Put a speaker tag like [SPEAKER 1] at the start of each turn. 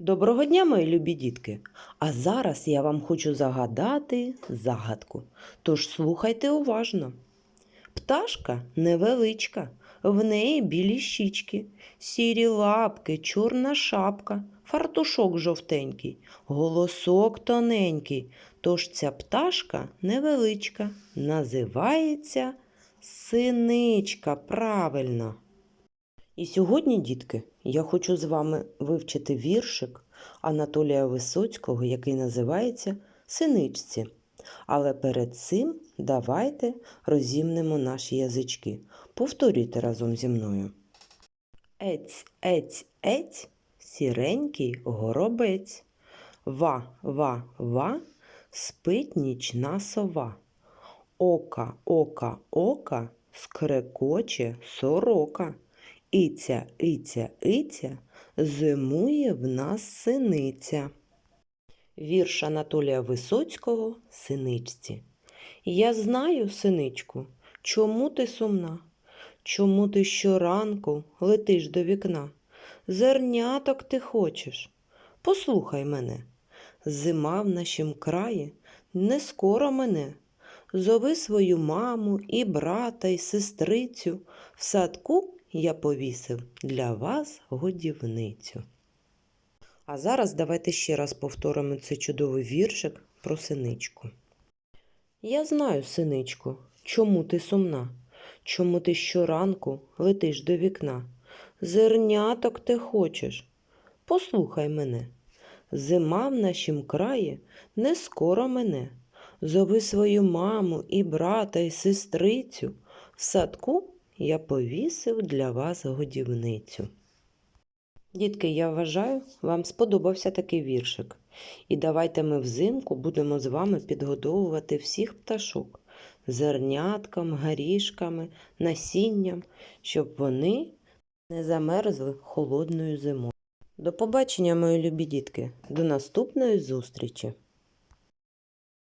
[SPEAKER 1] Доброго дня, мої любі дітки! А зараз я вам хочу загадати загадку. Тож слухайте уважно. Пташка невеличка, в неї білі щічки, сірі лапки, чорна шапка, фартушок жовтенький, голосок тоненький. Тож ця пташка невеличка, називається синичка. Правильно. І сьогодні, дітки, я хочу з вами вивчити віршик Анатолія Висоцького, який називається Синичці. Але перед цим давайте розімнемо наші язички. Повторюйте разом зі мною. Ець, ець, ець, сіренький горобець. Ва, ва, ва, спить нічна сова. Ока, ока, ока, скрекоче сорока. Іця, іця, іця, зимує в нас синиця. Вірш Анатолія Висоцького Синичці. Я знаю, синичку, чому ти сумна? Чому ти щоранку летиш до вікна? Зерняток ти хочеш. Послухай мене. Зима в нашім краї не скоро мене. Зови свою маму і брата, і сестрицю. В садку я повісив для вас годівницю. А зараз давайте ще раз повторимо цей чудовий віршик про синичку. Я знаю, синичку, чому ти сумна, чому ти щоранку летиш до вікна. Зерняток ти хочеш. Послухай мене. Зима в нашім краї не скоро мене. Зови свою маму і брата, і сестрицю. В садку я повісив для вас годівницю. Дітки, я вважаю, вам сподобався такий віршик. І давайте ми взимку будемо з вами підгодовувати всіх пташок зерняткам, горішками, насінням, щоб вони не замерзли холодною зимою. До побачення, мої любі дітки, до наступної зустрічі!